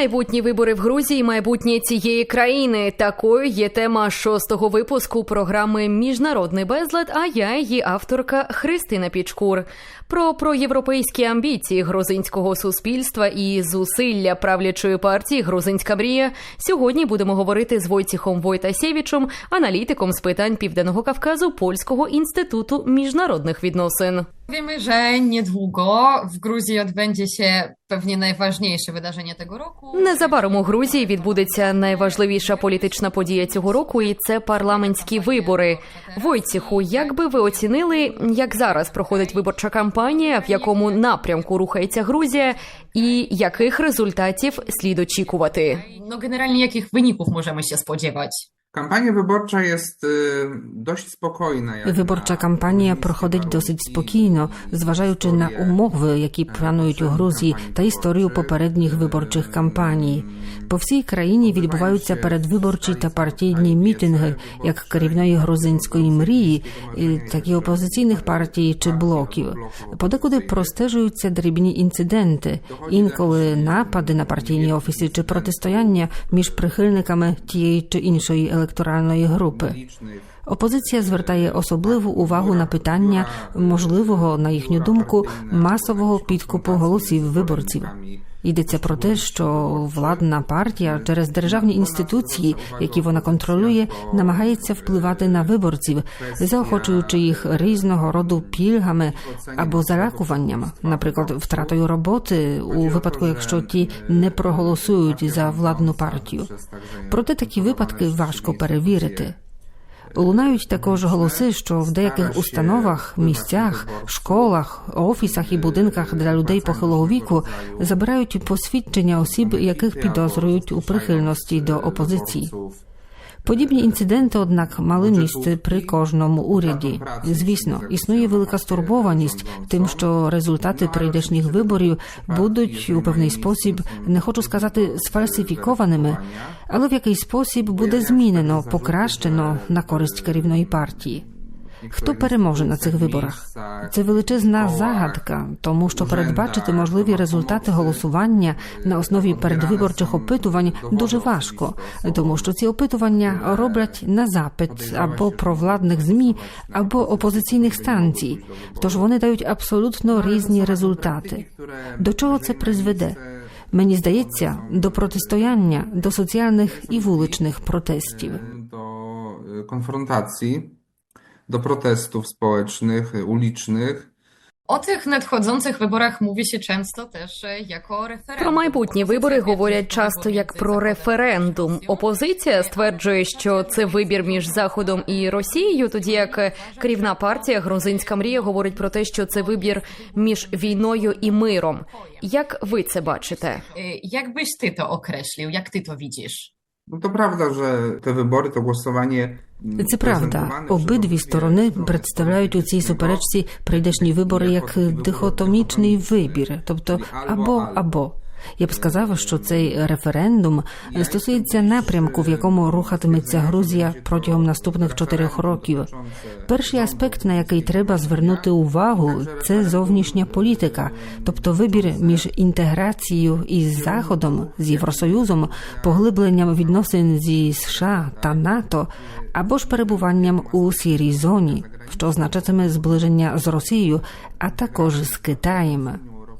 Майбутні вибори в Грузії, майбутнє цієї країни. Такою є тема шостого випуску програми Міжнародний безлад. А я її авторка Христина Пічкур. Про проєвропейські амбіції грузинського суспільства і зусилля правлячої партії Грузинська мрія. Сьогодні будемо говорити з Войціхом Войтасєвічем, аналітиком з питань Південного Кавказу Польського інституту міжнародних відносин. Wiemy, że niedługo w Gruzji odbędzie się pewnie najważniejsze wydarzenie tego roku. Незабаром у Грузії відбудеться найважливіша політична подія цього року, і це парламентські вибори. Войціху, як би ви оцінили, як зараз проходить виборча кампанія, в якому напрямку рухається Грузія, і яких результатів слід очікувати? No generalnie jakich wyników możemy się spodziewać? Kampania wyborcza jest dość spokojna. кампанія różnicę проходить досить спокійно, зважаючи на умови, які панують у Грузії, та історію попередніх виборчих кампаній. По всій країні відбуваються передвиборчі та партійні мітинги, як керівної грузинської мрії, так і опозиційних партій чи блоків. Подекуди простежуються дрібні інциденти, інколи напади на партійні офіси чи протистояння між прихильниками тієї чи іншої електоральної групи. Опозиція звертає особливу увагу на питання можливого, на їхню думку, масового підкупу голосів виборців. Йдеться про те, що владна партія через державні інституції, які вона контролює, намагається впливати на виборців, заохочуючи їх різного роду пільгами або залякуванням, наприклад, втратою роботи у випадку, якщо ті не проголосують за владну партію. Проте такі випадки важко перевірити. Лунають також голоси, що в деяких установах, місцях, школах, офісах і будинках для людей похилого віку забирають посвідчення осіб, яких підозрюють у прихильності до опозиції. Подібні інциденти, однак, мали місце при кожному уряді. Звісно, існує велика стурбованість тим, що результати прийдешніх виборів будуть у певний спосіб, не хочу сказати, сфальсифікованими, але в який спосіб буде змінено, покращено на користь керівної партії. Хто переможе на цих виборах? Це величезна загадка, тому що передбачити можливі результати голосування на основі передвиборчих опитувань дуже важко, тому що ці опитування роблять на запит або провладних змі, або опозиційних станцій. Тож вони дають абсолютно різні результати. До чого це призведе? Мені здається, до протистояння, до соціальних і вуличних протестів. do y, konfrontacji, do protestów społecznych, ulicznych. O tych nadchodzących wyborach mówi się często też e, jako referendum. Про майбутні вибори говорять часто як про референдум. Опозиція стверджує, що це вибір між Заходом і Росією, тоді як керівна партія Грузинська мрія говорить про те, що це вибір між війною і миром. Як ви це бачите? Y, Jak byś ty to określił? Jak ty to widzisz? No to prawda, że te wybory, to głosowanie. Це правда. Обидві сторони представляють у цій суперечці прийдешні вибори як дихотомічний вибір, тобто або або. Я б сказав, що цей референдум стосується напрямку, в якому рухатиметься Грузія протягом наступних чотирьох років. Перший аспект, на який треба звернути увагу, це зовнішня політика, тобто вибір між інтеграцією із Заходом, з Євросоюзом, поглибленням відносин зі США та НАТО, або ж перебуванням у сірій зоні, що означатиме зближення з Росією, а також з Китаєм.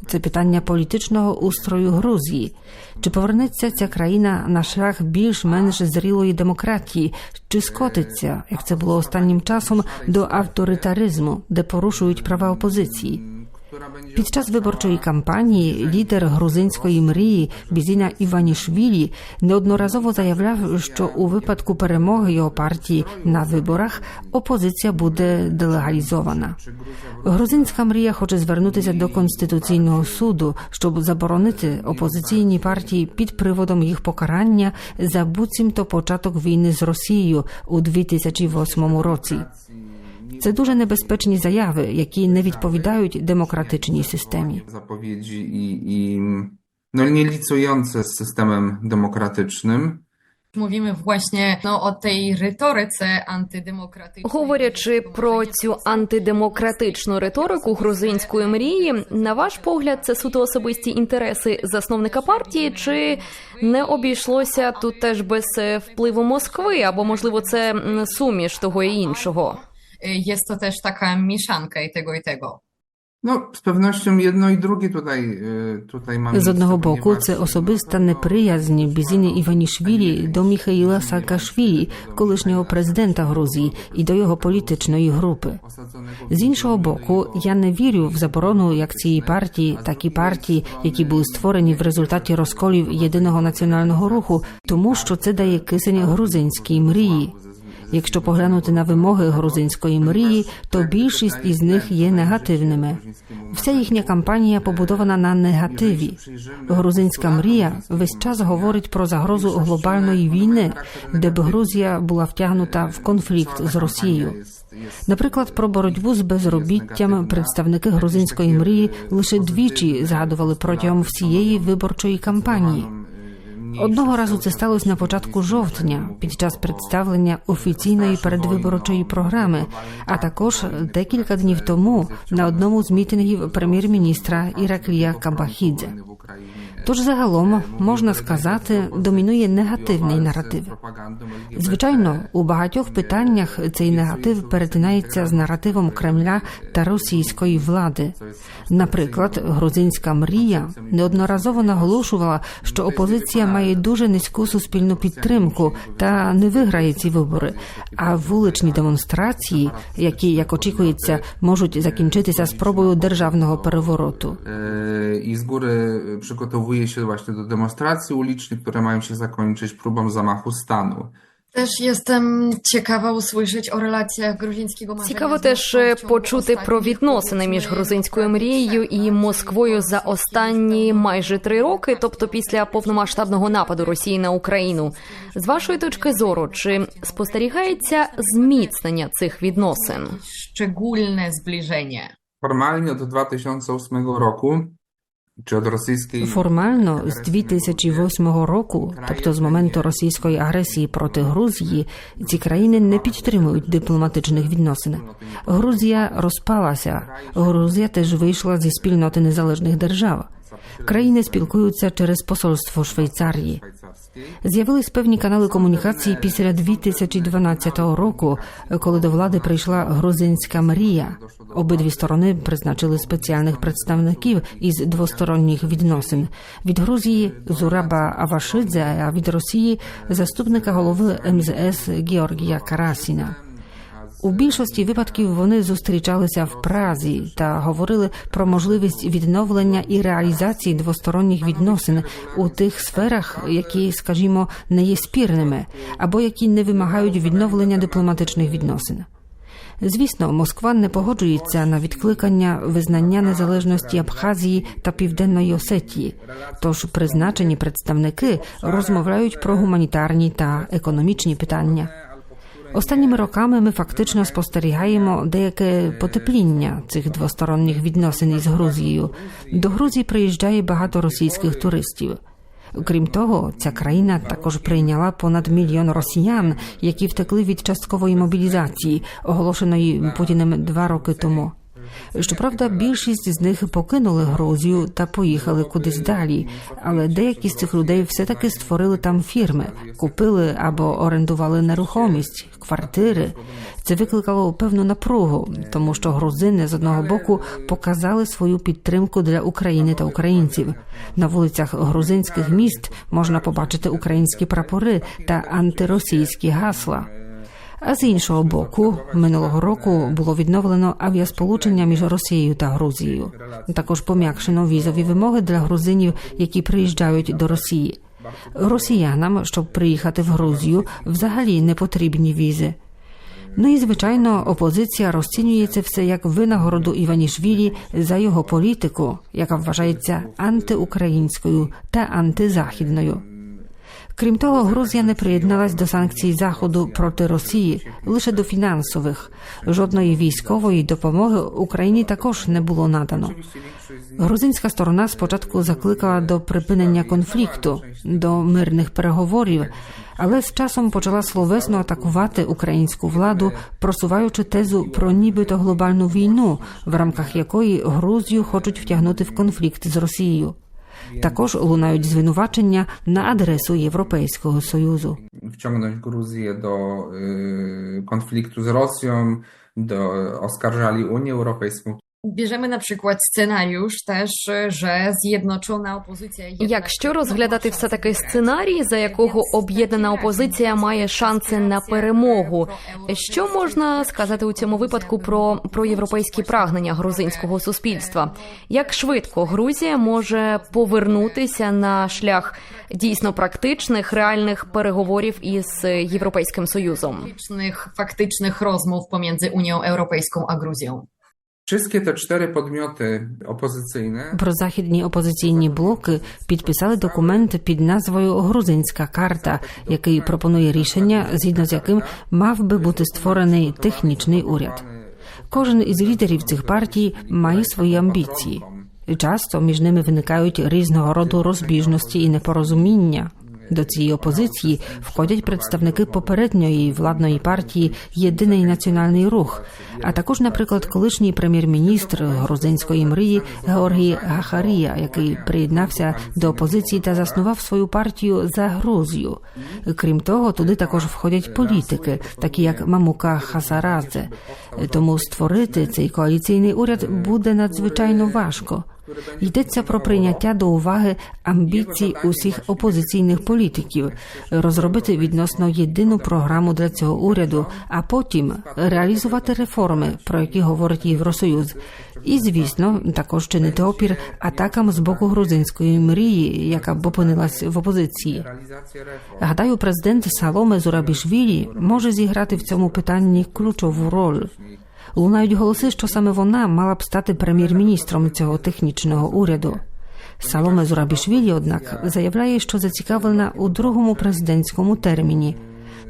Це питання політичного устрою Грузії. Чи повернеться ця країна на шлях більш-менш зрілої демократії, чи скотиться, як це було останнім часом, до авторитаризму, де порушують права опозиції? Час виборчої кампанії лідер грузинської мрії Бізіна Іванішвілі неодноразово заявляв, що у випадку перемоги його партії на виборах опозиція буде делегалізована. Грузинська мрія хоче звернутися до конституційного суду, щоб заборонити опозиційні партії під приводом їх покарання за буцімто початок війни з Росією у 2008 році. Це дуже небезпечні заяви, які не відповідають демократичній системі. zapowiedzi i, i no, nie licujące z systemem demokratycznym. Mówimy właśnie no, o tej retoryce antydemokratycznej. Говорячи про цю антидемократичну риторику грузинської мрії, на ваш погляд, це суто особисті інтереси засновника партії, чи не обійшлося тут теж без е, впливу Москви, або можливо це суміш того і іншого? Jest to też taka mieszanka i tego i tego. No, z pewnością jedno i drugie tutaj, tutaj mamy. З одного боку, це особиста неприязнь Бізіни Іванішвілі до Міхаїла Саакашвілі, колишнього президента Грузії, і до його політичної групи. З іншого боку, я не вірю в заборону як цієї партії, так і партії, які були створені в результаті розколів єдиного національного руху, тому що це дає кисень грузинській мрії. Якщо поглянути на вимоги грузинської мрії, то більшість із них є негативними. Вся їхня кампанія побудована на негативі. Грузинська мрія весь час говорить про загрозу глобальної війни, де б Грузія була втягнута в конфлікт з Росією. Наприклад, про боротьбу з безробіттям представники грузинської мрії лише двічі згадували протягом всієї виборчої кампанії. Одного разу це сталося на початку жовтня під час представлення офіційної передвиборчої програми, а також декілька днів тому на одному з мітингів прем'єр-міністра Іраклія Кабахідзе. Тож загалом можна сказати, домінує негативний наратив. Звичайно, у багатьох питаннях цей негатив перетинається з наративом Кремля та російської влади. Наприклад, грузинська мрія неодноразово наголошувала, що опозиція має дуже низьку суспільну підтримку та не виграє ці вибори. А вуличні демонстрації, які, як очікується, можуть закінчитися спробою державного перевороту. І збори приготовує ще до демонстрації właśnie do demonstracji ulicznych, które замаху стану. Stanu. Też jestem ciekawa usłyszeć o relacjach gruzińskiego Цікаво теж почути про відносини між грузинською мрією і Москвою за останні майже три роки, тобто після повномасштабного нападу Росії на Україну. З вашої точки зору, чи спостерігається зміцнення цих відносин? szczególne zbliżenie. Formalnie od 2008 roku, czy od rosyjskiej. Формально з 2008 року, тобто з моменту російської агресії проти Грузії, ці країни не підтримують дипломатичних відносин. Грузія розпалася. Грузія теж вийшла зі спільноти незалежних держав. Країни спілкуються через посольство Швейцарії. З'явились певні канали комунікації після 2012 року, коли до влади прийшла грузинська мрія. Обидві сторони призначили спеціальних представників із двосторонніх відносин від Грузії Зураба Авашидзе, а від Росії заступника голови МЗС Георгія Карасіна. У більшості випадків вони зустрічалися в Празі та говорили про можливість відновлення і реалізації двосторонніх відносин у тих сферах, які, скажімо, не є спірними, або які не вимагають відновлення дипломатичних відносин. Звісно, Москва не погоджується на відкликання визнання незалежності Абхазії та Південної Осетії. Тож призначені представники розмовляють про гуманітарні та економічні питання. Останніми роками ми фактично спостерігаємо деяке потепління цих двосторонніх відносин із Грузією. До Грузії приїжджає багато російських туристів. Крім того, ця країна також прийняла понад мільйон росіян, які втекли від часткової мобілізації, оголошеної Путіним два роки тому. Щоправда, більшість з них покинули Грузію та поїхали кудись далі, але деякі з цих людей все-таки створили там фірми, купили або орендували нерухомість, квартири. Це викликало певну напругу, тому що грузини з одного боку показали свою підтримку для України та українців. На вулицях грузинських міст можна побачити українські прапори та антиросійські гасла. А з іншого боку, минулого року було відновлено авіасполучення між Росією та Грузією. Також пом'якшено візові вимоги для грузинів, які приїжджають до Росії. Росіянам, щоб приїхати в Грузію, взагалі не потрібні візи. Ну і звичайно, опозиція розцінює це все як винагороду Іванішвілі за його політику, яка вважається антиукраїнською та антизахідною. Крім того, Грузія не приєдналась до санкцій Заходу проти Росії лише до фінансових. Жодної військової допомоги Україні також не було надано. Грузинська сторона спочатку закликала до припинення конфлікту, до мирних переговорів, але з часом почала словесно атакувати українську владу, просуваючи тезу про нібито глобальну війну, в рамках якої Грузію хочуть втягнути в конфлікт з Росією. Також лунають звинувачення на адресу Європейського союзу. wciągnąć Gruzję do конфлікту з z Rosją, do, Унії Unię Europejską. Bierzemy na przykład scenariusz też, że zjednoczona opozycja... jednak- Якщо розглядати все таки сценарій, за якого об'єднана опозиція має шанси на перемогу, що можна сказати у цьому випадку про проєвропейські прагнення грузинського суспільства? Як швидко Грузія може повернутися на шлях дійсно практичних реальних переговорів із Європейським Союзом? faktycznych rozmów pomiędzy Unią Europejską a Gruzją. Wszystkie te cztery podmioty opozycyjne Прозахідні опозиційні блоки підписали документ під назвою Грузинська карта, який пропонує рішення, згідно з яким мав би бути створений технічний уряд. Кожен із лідерів цих партій має свої амбіції. Часто між ними виникають різного роду розбіжності і непорозуміння. До цієї опозиції входять представники попередньої владної партії Єдиний національний рух, а також, наприклад, колишній прем'єр-міністр грузинської мрії Георгій Гахарія, який приєднався до опозиції та заснував свою партію за Грузію. Крім того, туди також входять політики, такі як Мамука Хасарадзе. Тому створити цей коаліційний уряд буде надзвичайно важко. Йдеться про прийняття до уваги амбіцій усіх опозиційних політиків, розробити відносно єдину програму для цього уряду, а потім реалізувати реформи, про які говорить Євросоюз. І, звісно, також чинити опір атакам з боку грузинської мрії, яка б опинилась в опозиції. Гадаю, президент Саломе Зурабішвілі може зіграти в цьому питанні ключову роль. Лунають голоси, що саме вона мала б стати прем'єр-міністром цього технічного уряду. Саломе Зурабішвілі, однак, заявляє, що зацікавлена у другому президентському терміні.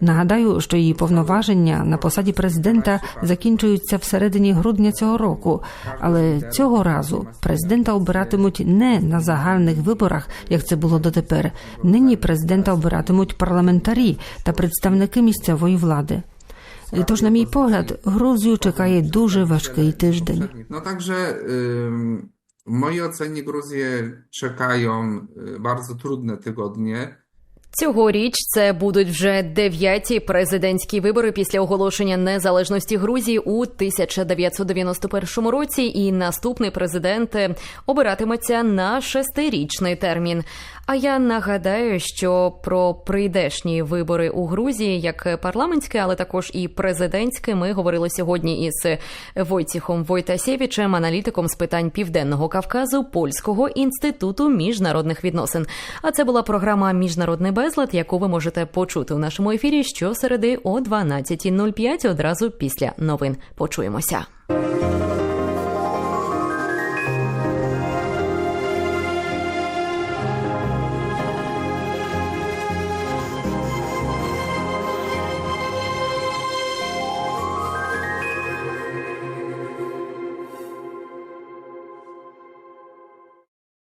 Нагадаю, що її повноваження на посаді президента закінчуються всередині грудня цього року, але цього разу президента обиратимуть не на загальних виборах, як це було дотепер. Нині президента обиратимуть парламентарі та представники місцевої влади. Тож, на мій погляд, Грузію чекає дуже важкий тиждень. No także ym, w mojej ocenie Gruzję czekają y, bardzo trudne tygodnie. Цьогоріч це будуть вже дев'яті президентські вибори після оголошення незалежності Грузії у 1991 році. І наступний президент обиратиметься на шестирічний термін. А я нагадаю, що про прийдешні вибори у Грузії, як парламентське, але також і президентське, ми говорили сьогодні із Войціхом Войтасєвичем, аналітиком з питань південного Кавказу Польського інституту міжнародних відносин. А це була програма Міжнародний безлад, яку ви можете почути у нашому ефірі щосереди о 12.05 одразу після новин. Почуємося.